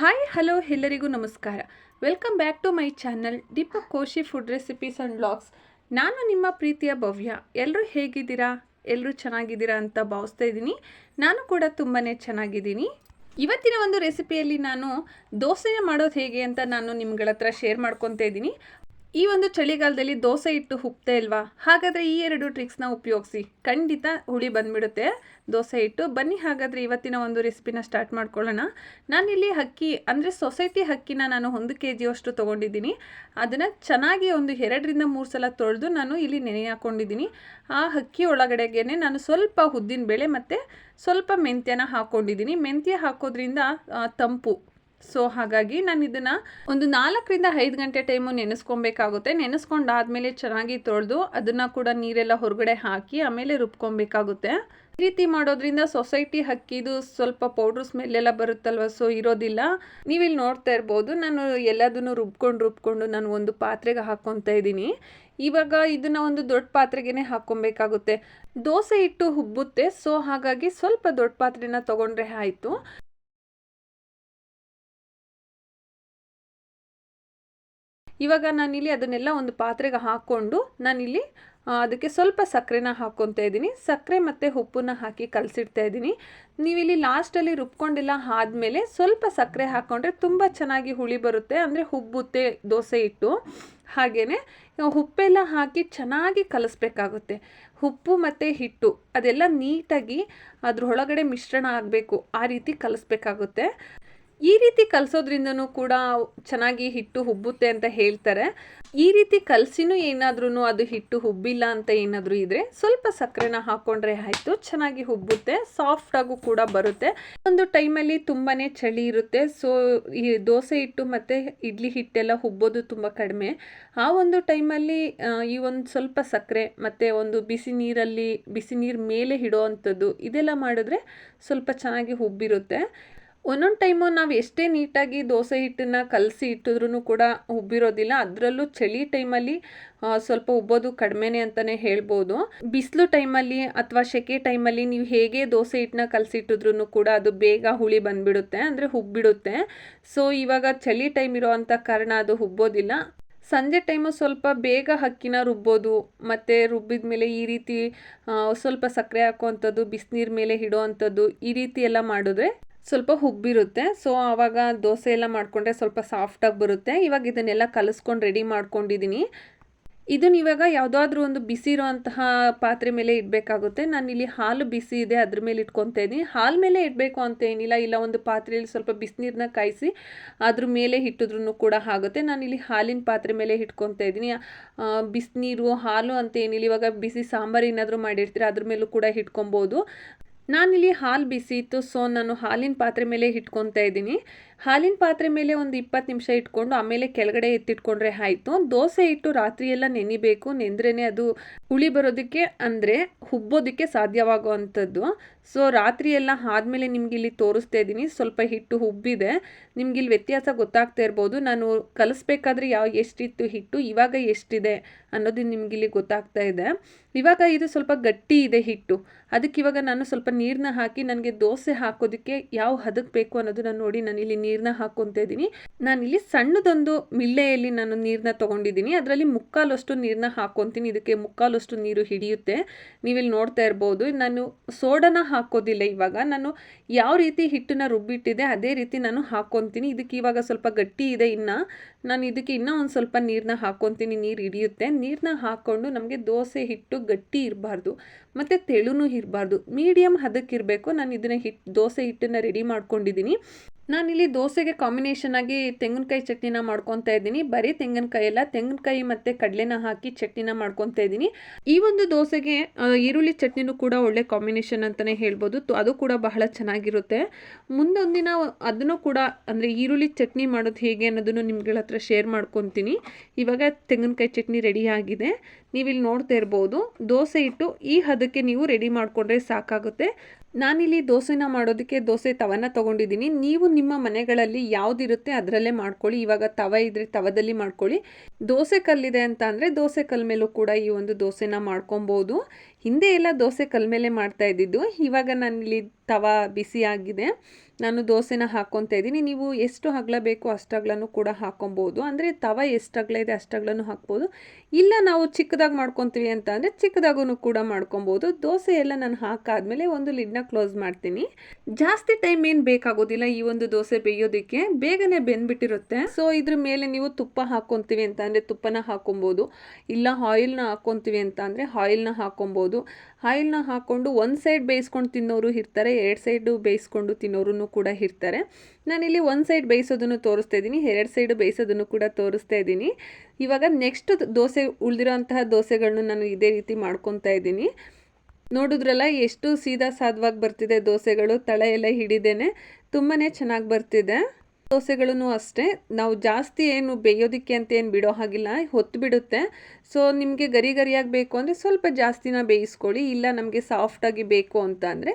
Hi hello ಎಲ್ಲರಿಗೂ ನಮಸ್ಕಾರ. Welcome back to my channel Deepak Koshi food recipes and blogs ನಾನು ನಿಮ್ಮ ಪ್ರೀತಿಯ ಭವ್ಯ. ಎಲ್ಲರೂ ಹೇಗಿದ್ದೀರಾ? ಎಲ್ಲರೂ ಚೆನ್ನಾಗಿದ್ದೀರಾ ಅಂತ ಭಾವಿಸ್ತಾ ಇದ್ದೀನಿ. ನಾನು ಕೂಡ ತುಂಬಾ ಚೆನ್ನಾಗಿದ್ದೀನಿ. ಇವತ್ತಿನ ಒಂದು ರೆಸಿಪಿಯಲ್ಲಿ ನಾನು ದೋಸೆನ ಮಾಡೋದು ಹೇಗೆ ಅಂತ ನಾನು ನಿಮ್ಗಳ ಹತ್ರ ಶೇರ್ ಮಾಡ್ಕೊತಾ ಇದ್ದೀನಿ. ಈ ಒಂದು ಚಳಿಗಾಲದಲ್ಲಿ ದೋಸೆ ಇಟ್ಟು ಹುಪ್ತೆ ಇಲ್ವಾ ಹಾಗಾದರೆ ಈ ಎರಡು ಟ್ರಿಕ್ಸ್ನ ಉಪಯೋಗಿಸಿ. ಖಂಡಿತ ಹುಳಿ ಬಂದ್ಬಿಡುತ್ತೆ. ದೋಸೆ ಇಟ್ಟು ಬನ್ನಿ ಹಾಗಾದರೆ ಇವತ್ತಿನ ಒಂದು ರೆಸಿಪಿನ ಸ್ಟಾರ್ಟ್ ಮಾಡ್ಕೊಳ್ಳೋಣ. ನಾನಿಲ್ಲಿ ಅಕ್ಕಿ, ಅಂದರೆ ಸೊಸೈಟಿ ಅಕ್ಕಿನ ನಾನು ಒಂದು ಕೆ ಜಿಯಷ್ಟು ತೊಗೊಂಡಿದ್ದೀನಿ. ಅದನ್ನು ಚೆನ್ನಾಗಿ ಒಂದು ಎರಡರಿಂದ ಮೂರು ಸಲ ತೊಳೆದು ನಾನು ಇಲ್ಲಿ ನೆನೆ ಹಾಕ್ಕೊಂಡಿದ್ದೀನಿ ಆ ಅಕ್ಕಿ ಒಳಗಡೆಗೆ ನಾನು ಸ್ವಲ್ಪ ಉದ್ದಿನ ಬೇಳೆ ಮತ್ತು ಸ್ವಲ್ಪ ಮೆಂತ್ಯನ ಹಾಕ್ಕೊಂಡಿದ್ದೀನಿ ಮೆಂತ್ಯ ಹಾಕೋದ್ರಿಂದ ತಂಪು ಸೊ ಹಾಗಾಗಿ ನಾನು ಇದನ್ನು ಒಂದು ನಾಲ್ಕರಿಂದ ಐದು ಗಂಟೆ ಟೈಮು ನೆನೆಸ್ಕೊಬೇಕಾಗುತ್ತೆ. ನೆನೆಸ್ಕೊಂಡಾದ್ಮೇಲೆ ಚೆನ್ನಾಗಿ ತೊಳೆದು ಅದನ್ನು ಕೂಡ ನೀರೆಲ್ಲ ಹೊರಗಡೆ ಹಾಕಿ ಆಮೇಲೆ ರುಬ್ಕೊಬೇಕಾಗುತ್ತೆ. ಈ ರೀತಿ ಮಾಡೋದ್ರಿಂದ ಸೊಸೈಟಿ ಹಕ್ಕಿದು ಸ್ವಲ್ಪ ಪೌಡ್ರ್ ಸ್ಮೆಲ್ ಎಲ್ಲ ಬರುತ್ತಲ್ವ? ಸೊ ಇರೋದಿಲ್ಲ. ನೀವಿಲ್ಲಿ ನೋಡ್ತಾ ಇರ್ಬೋದು, ನಾನು ಎಲ್ಲದನ್ನು ರುಬ್ಕೊಂಡು ರುಬ್ಕೊಂಡು ನಾನು ಒಂದು ಪಾತ್ರೆಗೆ ಹಾಕ್ಕೊತಾ ಇದ್ದೀನಿ. ಇವಾಗ ಇದನ್ನ ಒಂದು ದೊಡ್ಡ ಪಾತ್ರೆಗೆ ಹಾಕ್ಕೊಬೇಕಾಗುತ್ತೆ. ದೋಸೆ ಇಟ್ಟು ಹುಬ್ಬುತ್ತೆ. ಸೊ ಹಾಗಾಗಿ ಸ್ವಲ್ಪ ದೊಡ್ಡ ಪಾತ್ರೆನ ತೊಗೊಂಡ್ರೆ ಆಯಿತು. ಇವಾಗ ನಾನಿಲ್ಲಿ ಅದನ್ನೆಲ್ಲ ಒಂದು ಪಾತ್ರೆಗೆ ಹಾಕ್ಕೊಂಡು ನಾನಿಲ್ಲಿ ಅದಕ್ಕೆ ಸ್ವಲ್ಪ ಸಕ್ಕರೆನ ಹಾಕ್ಕೊತಾ ಇದ್ದೀನಿ. ಸಕ್ಕರೆ ಮತ್ತು ಉಪ್ಪನ್ನ ಹಾಕಿ ಕಲಸಿಡ್ತಾ ಇದ್ದೀನಿ. ನೀವಿಲ್ಲಿ ಲಾಸ್ಟಲ್ಲಿ ರುಬ್ಕೊಂಡೆಲ್ಲ ಆದಮೇಲೆ ಸ್ವಲ್ಪ ಸಕ್ಕರೆ ಹಾಕ್ಕೊಂಡ್ರೆ ತುಂಬ ಚೆನ್ನಾಗಿ ಹುಳಿ ಬರುತ್ತೆ. ಅಂದರೆ ಹುಬ್ಬುತ್ತೆ ದೋಸೆ ಇಟ್ಟು ಹಾಗೆಯೇ ಉಪ್ಪೆಲ್ಲ ಹಾಕಿ ಚೆನ್ನಾಗಿ ಕಲಿಸ್ಬೇಕಾಗುತ್ತೆ. ಉಪ್ಪು ಮತ್ತು ಹಿಟ್ಟು, ಅದೆಲ್ಲ ನೀಟಾಗಿ ಅದ್ರೊಳಗಡೆ ಮಿಶ್ರಣ ಆಗಬೇಕು. ಆ ರೀತಿ ಕಲಿಸ್ಬೇಕಾಗುತ್ತೆ. ಈ ರೀತಿ ಕಲಿಸೋದ್ರಿಂದನೂ ಕೂಡ ಚೆನ್ನಾಗಿ ಹಿಟ್ಟು ಹುಬ್ಬುತ್ತೆ ಅಂತ ಹೇಳ್ತಾರೆ. ಈ ರೀತಿ ಕಲಸಿನೂ ಏನಾದ್ರೂ ಅದು ಹಿಟ್ಟು ಹುಬ್ಬಿಲ್ಲ ಅಂತ ಏನಾದರೂ ಇದ್ರೆ ಸ್ವಲ್ಪ ಸಕ್ಕರೆನ ಹಾಕೊಂಡ್ರೆ ಆಯಿತು, ಚೆನ್ನಾಗಿ ಹುಬ್ಬುತ್ತೆ ಸಾಫ್ಟ್ ಸಾಫ್ಟಾಗೂ ಕೂಡ ಬರುತ್ತೆ. ಒಂದು ಟೈಮಲ್ಲಿ ತುಂಬಾ ಚಳಿ ಇರುತ್ತೆ ಸೊ ಈ ದೋಸೆ ಹಿಟ್ಟು ಮತ್ತು ಇಡ್ಲಿ ಹಿಟ್ಟೆಲ್ಲ ಹುಬ್ಬೋದು ತುಂಬ ಕಡಿಮೆ. ಆ ಒಂದು ಟೈಮಲ್ಲಿ ಈ ಒಂದು ಸ್ವಲ್ಪ ಸಕ್ಕರೆ ಮತ್ತು ಒಂದು ಬಿಸಿ ನೀರಲ್ಲಿ, ಬಿಸಿ ನೀರು ಮೇಲೆ ಇಡೋ ಅಂಥದ್ದು ಇದೆಲ್ಲ ಮಾಡಿದ್ರೆ ಸ್ವಲ್ಪ ಚೆನ್ನಾಗಿ ಹುಬ್ಬಿರುತ್ತೆ. ಒಂದೊಂದು ಟೈಮು ನಾವು ಎಷ್ಟೇ ನೀಟಾಗಿ ದೋಸೆ ಹಿಟ್ಟನ್ನು ಕಲಸಿ ಇಟ್ಟಿದ್ರೂ ಕೂಡ ಉಬ್ಬಿರೋದಿಲ್ಲ. ಅದರಲ್ಲೂ ಚಳಿ ಟೈಮಲ್ಲಿ ಸ್ವಲ್ಪ ಉಬ್ಬೋದು ಕಡಿಮೆನೇ ಅಂತಲೇ ಹೇಳ್ಬೋದು. ಬಿಸಿಲು ಟೈಮಲ್ಲಿ ಅಥವಾ ಸೆಕೆ ಟೈಮಲ್ಲಿ ನೀವು ಹೇಗೆ ದೋಸೆ ಹಿಟ್ಟನ್ನ ಕಲಸಿಟ್ಟಿದ್ರೂ ಕೂಡ ಅದು ಬೇಗ ಹುಳಿ ಬಂದುಬಿಡುತ್ತೆ, ಅಂದರೆ ಹುಬ್ಬಿಡುತ್ತೆ. ಸೊ ಇವಾಗ ಚಳಿ ಟೈಮ್ ಇರೋ ಅಂಥ ಕಾರಣ ಅದು ಹುಬ್ಬೋದಿಲ್ಲ. ಸಂಜೆ ಟೈಮು ಸ್ವಲ್ಪ ಬೇಗ ಹಕ್ಕಿನ ರುಬ್ಬೋದು, ಮತ್ತು ರುಬ್ಬಿದ ಮೇಲೆ ಈ ರೀತಿ ಸ್ವಲ್ಪ ಸಕ್ಕರೆ ಹಾಕುವಂಥದ್ದು, ಬಿಸಿನೀರು ಮೇಲೆ ಇಡೋ ಅಂಥದ್ದು ಈ ರೀತಿ ಎಲ್ಲ ಮಾಡಿದ್ರೆ ಸ್ವಲ್ಪ ಹುಬ್ಬಿರುತ್ತೆ ಸೊ ಆವಾಗ ದೋಸೆ ಎಲ್ಲ ಮಾಡಿಕೊಂಡ್ರೆ ಸ್ವಲ್ಪ ಸಾಫ್ಟಾಗಿ ಬರುತ್ತೆ. ಇವಾಗ ಇದನ್ನೆಲ್ಲ ಕಲಿಸ್ಕೊಂಡು ರೆಡಿ ಮಾಡ್ಕೊಂಡಿದ್ದೀನಿ ಇದನ್ನ ಇವಾಗ ಯಾವುದಾದ್ರೂ ಒಂದು ಬಿಸಿ ಇರುವಂತಹ ಪಾತ್ರೆ ಮೇಲೆ ಇಡಬೇಕಾಗುತ್ತೆ. ನಾನಿಲ್ಲಿ ಹಾಲು ಬಿಸಿ ಇದೆ, ಅದ್ರ ಮೇಲೆ ಇಟ್ಕೊತಾ ಇದ್ದೀನಿ ಹಾಲು ಮೇಲೆ ಇಡಬೇಕು ಅಂತ ಏನಿಲ್ಲ. ಇಲ್ಲ, ಒಂದು ಪಾತ್ರೆಯಲ್ಲಿ ಸ್ವಲ್ಪ ಬಿಸಿನೀರನ್ನ ಕಾಯಿಸಿ ಅದ್ರ ಮೇಲೆ ಇಟ್ಟಿದ್ರೂ ಕೂಡ ಆಗುತ್ತೆ. ನಾನಿಲ್ಲಿ ಹಾಲಿನ ಪಾತ್ರೆ ಮೇಲೆ ಇಟ್ಕೊತಾ ಇದ್ದೀನಿ ಬಿಸಿನೀರು, ಹಾಲು ಅಂತ ಏನಿಲ್ಲ. ಇವಾಗ ಬಿಸಿ ಸಾಂಬಾರು ಏನಾದರೂ ಮಾಡಿರ್ತೀರ, ಅದ್ರ ಮೇಲೂ ಕೂಡ ಇಟ್ಕೊಬೋದು ನಾನಿಲ್ಲಿ ಹಾಲು ಬಿಸಿ ಇತ್ತು ಸೊ ನಾನು ಹಾಲಿನ ಪಾತ್ರೆ ಮೇಲೆ ಇಟ್ಕೊತಾ ಇದ್ದೀನಿ. ಹಾಲಿನ ಪಾತ್ರೆ ಮೇಲೆ ಒಂದು ಇಪ್ಪತ್ತು ನಿಮಿಷ ಇಟ್ಕೊಂಡು ಆಮೇಲೆ ಕೆಳಗಡೆ ಎತ್ತಿಟ್ಕೊಂಡ್ರೆ ಆಯಿತು. ದೋಸೆ ಇಟ್ಟು ರಾತ್ರಿ ಎಲ್ಲ ನೆನಿಬೇಕು. ನೆಂದ್ರೇ ಅದು ಹುಳಿ ಬರೋದಕ್ಕೆ ಅಂದರೆ ಹುಬ್ಬೋದಕ್ಕೆ ಸಾಧ್ಯವಾಗುವಂಥದ್ದು. ಸೊ ರಾತ್ರಿ ಎಲ್ಲ ಆದಮೇಲೆ ನಿಮ್ಗೆ ಇಲ್ಲಿ ತೋರಿಸ್ತಾ ಇದ್ದೀನಿ. ಸ್ವಲ್ಪ ಹಿಟ್ಟು ಹುಬ್ಬಿದೆ. ನಿಮ್ಗೆ ಇಲ್ಲಿ ವ್ಯತ್ಯಾಸ ಗೊತ್ತಾಗ್ತಾ ಇರ್ಬೋದು. ನಾನು ಕಲಿಸ್ಬೇಕಾದ್ರೆ ಯಾವ ಎಷ್ಟಿತ್ತು ಹಿಟ್ಟು, ಇವಾಗ ಎಷ್ಟಿದೆ ಅನ್ನೋದು ನಿಮ್ಗೆ ಇಲ್ಲಿ ಗೊತ್ತಾಗ್ತಾ ಇದೆ. ಇವಾಗ ಇದು ಸ್ವಲ್ಪ ಗಟ್ಟಿ ಇದೆ ಹಿಟ್ಟು. ಅದಕ್ಕೆ ಇವಾಗ ನಾನು ಸ್ವಲ್ಪ ನೀರನ್ನ ಹಾಕಿ, ನನಗೆ ದೋಸೆ ಹಾಕೋದಕ್ಕೆ ಯಾವ ಹದಕ್ಕೆ ಬೇಕು ನಾನು ನೋಡಿ ನಾನು ಇಲ್ಲಿ ನೀರನ್ನ ಹಾಕ್ಕೊತಾ ಇದ್ದೀನಿ. ನಾನಿಲ್ಲಿ ಸಣ್ಣದೊಂದು ಮಿಲ್ಲೆಯಲ್ಲಿ ನಾನು ನೀರನ್ನ ತೊಗೊಂಡಿದ್ದೀನಿ. ಅದರಲ್ಲಿ ಮುಕ್ಕಾಲಷ್ಟು ನೀರನ್ನ ಹಾಕ್ಕೊತೀನಿ. ಇದಕ್ಕೆ ಮುಕ್ಕಾಲಷ್ಟು ನೀರು ಹಿಡಿಯುತ್ತೆ. ನೀವಿಲ್ಲಿ ನೋಡ್ತಾ ಇರ್ಬೋದು, ನಾನು ಸೋಡನ ಹಾಕೋದಿಲ್ಲ ಇವಾಗ. ನಾನು ಯಾವ ರೀತಿ ಹಿಟ್ಟನ್ನ ರುಬ್ಬಿಟ್ಟಿದೆ ಅದೇ ರೀತಿ ನಾನು ಹಾಕ್ಕೊತೀನಿ. ಇದಕ್ಕೆ ಇವಾಗ ಸ್ವಲ್ಪ ಗಟ್ಟಿ ಇದೆ ಇನ್ನು. ನಾನು ಇದಕ್ಕೆ ಇನ್ನೂ ಒಂದು ಸ್ವಲ್ಪ ನೀರನ್ನ ಹಾಕೊತೀನಿ ನೀರು ಹಿಡಿಯುತ್ತೆ. ನೀರನ್ನ ಹಾಕ್ಕೊಂಡು ನಮಗೆ ದೋಸೆ ಹಿಟ್ಟು ಗಟ್ಟಿ ಇರಬಾರ್ದು, ಮತ್ತು ತೆಳುನೂ ಇರಬಾರ್ದು. ಮೀಡಿಯಮ್ ಹದಕ್ಕಿರಬೇಕು ನಾನು ಇದನ್ನು ಹಿಟ್ಟು ದೋಸೆ ಹಿಟ್ಟನ್ನು ರೆಡಿ ಮಾಡ್ಕೊಂಡಿದ್ದೀನಿ. ನಾನಿಲ್ಲಿ ದೋಸೆಗೆ ಕಾಂಬಿನೇಷನ್ ಆಗಿ ತೆಂಗಿನಕಾಯಿ ಚಟ್ನಿನ ಮಾಡ್ಕೊತಾ ಇದ್ದೀನಿ. ಬರೀ ತೆಂಗಿನಕಾಯಿ ಎಲ್ಲ ತೆಂಗಿನಕಾಯಿ ಮತ್ತು ಕಡಲೆನ ಹಾಕಿ ಚಟ್ನಿನ ಮಾಡ್ಕೊತಾ ಇದ್ದೀನಿ. ಈ ಒಂದು ದೋಸೆಗೆ ಈರುಳ್ಳಿ ಚಟ್ನಿನೂ ಕೂಡ ಒಳ್ಳೆ ಕಾಂಬಿನೇಷನ್ ಅಂತಲೇ ಹೇಳ್ಬೋದು. ಅದು ಕೂಡ ಬಹಳ ಚೆನ್ನಾಗಿರುತ್ತೆ. ಮುಂದೊಂದಿನ ಅದನ್ನು ಕೂಡ, ಅಂದರೆ ಈರುಳ್ಳಿ ಚಟ್ನಿ ಮಾಡೋದು ಹೇಗೆ ಅನ್ನೋದನ್ನು ನಿಮ್ಗಳ ಹತ್ರ ಶೇರ್ ಮಾಡ್ಕೊತೀನಿ. ಇವಾಗ ತೆಂಗಿನಕಾಯಿ ಚಟ್ನಿ ರೆಡಿ ಆಗಿದೆ. ನೀವಿಲ್ಲಿ ನೋಡ್ತಾ ಇರ್ಬೋದು, ದೋಸೆ ಇಟ್ಟು ಈ ಹದಕ್ಕೆ ನೀವು ರೆಡಿ ಮಾಡಿಕೊಂಡ್ರೆ ಸಾಕಾಗುತ್ತೆ. ನಾನಿಲ್ಲಿ ದೋಸೆನ ಮಾಡೋದಕ್ಕೆ ದೋಸೆ ತವನ ತೊಗೊಂಡಿದ್ದೀನಿ. ನೀವು ನಿಮ್ಮ ಮನೆಗಳಲ್ಲಿ ಯಾವುದಿರುತ್ತೆ ಅದರಲ್ಲೇ ಮಾಡ್ಕೊಳ್ಳಿ. ಇವಾಗ ತವ ಇದ್ರೆ ತವದಲ್ಲಿ ಮಾಡ್ಕೊಳ್ಳಿ. ದೋಸೆ ಕಲ್ಲಿದೆ ಅಂತ ಅಂದರೆ ದೋಸೆ ಕಲ್ಲ ಮೇಲೂ ಕೂಡ ಈ ಒಂದು ದೋಸೆನ ಮಾಡ್ಕೊಬೋದು. ಹಿಂದೆ ಎಲ್ಲ ದೋಸೆ ಕಲ್ಮೇಲೆ ಮಾಡ್ತಾ ಇದ್ದಿದ್ದು. ಇವಾಗ ನಾನಿಲ್ಲಿ ತವಾ ಬಿಸಿ ಆಗಿದೆ. ನಾನು ದೋಸೆನ ಹಾಕ್ಕೊತಾ ಇದ್ದೀನಿ. ನೀವು ಎಷ್ಟು ಹಗಲ ಬೇಕೋ ಅಷ್ಟು ಅಗಲನೂ ಕೂಡ ಹಾಕ್ಕೊಬೋದು ಅಂದರೆ ತವ ಎಷ್ಟು ಅಗಲ ಇದೆ ಅಷ್ಟು ಹಾಕ್ಬೋದು. ಇಲ್ಲ ನಾವು ಚಿಕ್ಕದಾಗಿ ಮಾಡ್ಕೊತೀವಿ ಅಂತ ಅಂದರೆ ಚಿಕ್ಕದಾಗೂ ಕೂಡ ಮಾಡ್ಕೊಬೋದು ದೋಸೆ ಎಲ್ಲ ನಾನು ಹಾಕಾದ್ಮೇಲೆ ಒಂದು ಲಿಡ್ನ ಕ್ಲೋಸ್ ಮಾಡ್ತೀನಿ. ಜಾಸ್ತಿ ಟೈಮ್ ಏನು ಬೇಕಾಗೋದಿಲ್ಲ ಈ ಒಂದು ದೋಸೆ ಬೇಯೋದಕ್ಕೆ. ಬೇಗನೆ ಬೆಂದ್ಬಿಟ್ಟಿರುತ್ತೆ. ಸೊ ಇದ್ರ ಮೇಲೆ ನೀವು ತುಪ್ಪ ಹಾಕ್ಕೊತೀವಿ ಅಂತ ಅಂದರೆ ತುಪ್ಪನ ಹಾಕೊಬೋದು ಇಲ್ಲ ಆಯಿಲ್ನ ಹಾಕ್ಕೊತೀವಿ ಅಂತ ಅಂದರೆ ಆಯಿಲ್ನ ಹಾಕೊಬೋದು ಆಯಿಲ್ನ ಹಾಕ್ಕೊಂಡು ಒಂದು ಸೈಡ್ ಬೇಯಿಸ್ಕೊಂಡು ತಿನ್ನೋರು ಇರ್ತಾರೆ, ಎರಡು ಸೈಡು ಬೇಯಿಸ್ಕೊಂಡು ತಿನ್ನೋರು ಕೂಡ ಇರ್ತಾರೆ. ನಾನಿಲ್ಲಿ ಒಂದು ಸೈಡ್ ಬೇಯಿಸೋದನ್ನು ತೋರಿಸ್ತಾ ಇದ್ದೀನಿ, ಎರಡು ಸೈಡು ಬೇಯಿಸೋದನ್ನು ಕೂಡ ತೋರಿಸ್ತಾ ಇದ್ದೀನಿ. ಇವಾಗ ನೆಕ್ಸ್ಟ್ ದೋಸೆ ಉಳಿದಿರೋ ಅಂತಹ ದೋಸೆಗಳನ್ನು ನಾನು ಇದೇ ರೀತಿ ಮಾಡ್ಕೊತಾ ಇದ್ದೀನಿ. ನೋಡಿದ್ರಲ್ಲ, ಎಷ್ಟು ಸೀದಾ ಸಾಧವಾಗಿ ಬರ್ತಿದೆ ದೋಸೆಗಳು ತಳ ಎಲ್ಲ ಹಿಡಿದೇನೆ ತುಂಬಾ ಚೆನ್ನಾಗಿ ಬರ್ತಿದೆ. ದೋಸೆಗಳೂ ಅಷ್ಟೇ, ನಾವು ಜಾಸ್ತಿ ಏನು ಬೇಯೋದಕ್ಕೆ ಅಂತ ಏನು ಬಿಡೋ ಹಾಗಿಲ್ಲ, ಹೊತ್ತು ಬಿಡುತ್ತೆ. ಸೊ ನಿಮಗೆ ಗರಿ ಗರಿಯಾಗಿ ಬೇಕು ಅಂದರೆ ಸ್ವಲ್ಪ ಜಾಸ್ತಿನ ಬೇಯಿಸ್ಕೊಳ್ಳಿ, ಇಲ್ಲ ನಮಗೆ ಸಾಫ್ಟಾಗಿ ಬೇಕು ಅಂತ ಅಂದರೆ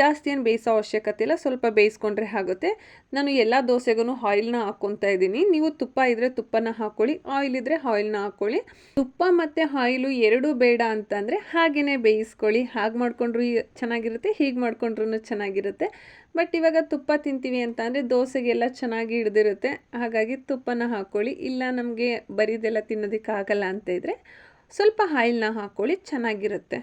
ಜಾಸ್ತಿ ಏನು ಬೇಯಿಸೋ ಅವಶ್ಯಕತೆ ಇಲ್ಲ, ಸ್ವಲ್ಪ ಬೇಯಿಸ್ಕೊಂಡ್ರೆ ಆಗುತ್ತೆ. ನಾನು ಎಲ್ಲ ದೋಸೆಗೂ ಆಯಿಲ್ನ ಹಾಕ್ಕೊತಾ ಇದ್ದೀನಿ. ನೀವು ತುಪ್ಪ ಇದ್ದರೆ ತುಪ್ಪನ ಹಾಕ್ಕೊಳ್ಳಿ ಆಯಿಲ್ ಇದ್ದರೆ ಆಯಿಲ್ನ ಹಾಕ್ಕೊಳ್ಳಿ ತುಪ್ಪ ಮತ್ತು ಆಯಿಲು ಎರಡೂ ಬೇಡ ಅಂತಂದರೆ ಹಾಗೆಯೇ ಬೇಯಿಸ್ಕೊಳ್ಳಿ. ಹಾಗೆ ಮಾಡಿಕೊಂಡ್ರು ಚೆನ್ನಾಗಿರುತ್ತೆ, ಹೀಗೆ ಮಾಡಿಕೊಂಡ್ರೂ ಚೆನ್ನಾಗಿರುತ್ತೆ. ಬಟ್ ಇವಾಗ ತುಪ್ಪ ತಿಂತೀವಿ ಅಂತ ಅಂದರೆ ದೋಸೆಗೆಲ್ಲ ಚೆನ್ನಾಗಿ ಹಿಡ್ದಿರುತ್ತೆ. ಹಾಗಾಗಿ ತುಪ್ಪನ ಹಾಕ್ಕೊಳ್ಳಿ ಇಲ್ಲ ನಮಗೆ ಬರೀದೆಲ್ಲ ತಿನ್ನೋದಕ್ಕಾಗಲ್ಲ ಅಂತ ಇದ್ದರೆ ಸ್ವಲ್ಪ ಆಯಿಲ್ನ ಹಾಕ್ಕೊಳ್ಳಿ ಚೆನ್ನಾಗಿರುತ್ತೆ.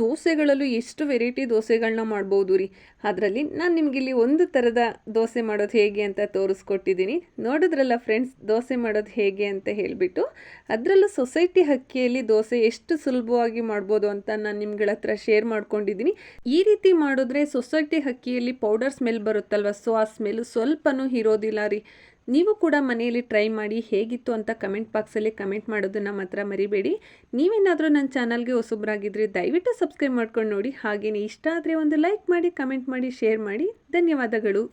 ದೋಸೆಗಳಲ್ಲೂ ಎಷ್ಟು ವೆರೈಟಿ ದೋಸೆಗಳನ್ನ ಮಾಡ್ಬೋದು ರೀ? ಅದರಲ್ಲಿ ನಾನು ನಿಮಗಿಲ್ಲಿ ಒಂದು ಥರದ ದೋಸೆ ಮಾಡೋದು ಹೇಗೆ ಅಂತ ತೋರಿಸ್ಕೊಟ್ಟಿದ್ದೀನಿ ನೋಡಿದ್ರಲ್ಲ ಫ್ರೆಂಡ್ಸ್, ದೋಸೆ ಮಾಡೋದು ಹೇಗೆ ಅಂತ ಹೇಳಿಬಿಟ್ಟು. ಅದರಲ್ಲೂ ಸೊಸೈಟಿ ಹಕ್ಕಿಯಲ್ಲಿ ದೋಸೆ ಎಷ್ಟು ಸುಲಭವಾಗಿ ಮಾಡ್ಬೋದು ಅಂತ ನಾನು ನಿಮ್ಗಳ ಹತ್ರ ಶೇರ್ ಮಾಡ್ಕೊಂಡಿದ್ದೀನಿ ಈ ರೀತಿ ಮಾಡಿದ್ರೆ ಸೊಸೈಟಿ ಹಕ್ಕಿಯಲ್ಲಿ ಪೌಡರ್ ಸ್ಮೆಲ್ ಬರುತ್ತಲ್ವ, ಸೊ ಆ ಸ್ಮೆಲ್ ಸ್ವಲ್ಪನೂ ಇರೋದಿಲ್ಲ ರೀ. ನೀವು ಕೂಡ ಮನೆಯಲ್ಲಿ ಟ್ರೈ ಮಾಡಿ ಹೇಗಿತ್ತು ಅಂತ ಕಮೆಂಟ್ ಬಾಕ್ಸಲ್ಲಿ ಕಮೆಂಟ್ ಮಾಡೋದನ್ನು ಮಾತ್ರ ಮರಿಬೇಡಿ. ನೀವೇನಾದರೂ ನನ್ನ ಚಾನಲ್ಗೆ ಹೊಸಬ್ರಾಗಿದ್ದರೆ ದಯವಿಟ್ಟು ಸಬ್ಸ್ಕ್ರೈಬ್ ಮಾಡ್ಕೊಂಡು ನೋಡಿ. ಹಾಗೆಯೇ ಇಷ್ಟ ಆದರೆ ಒಂದು ಲೈಕ್ ಮಾಡಿ ಕಮೆಂಟ್ ಮಾಡಿ ಶೇರ್ ಮಾಡಿ. ಧನ್ಯವಾದಗಳು.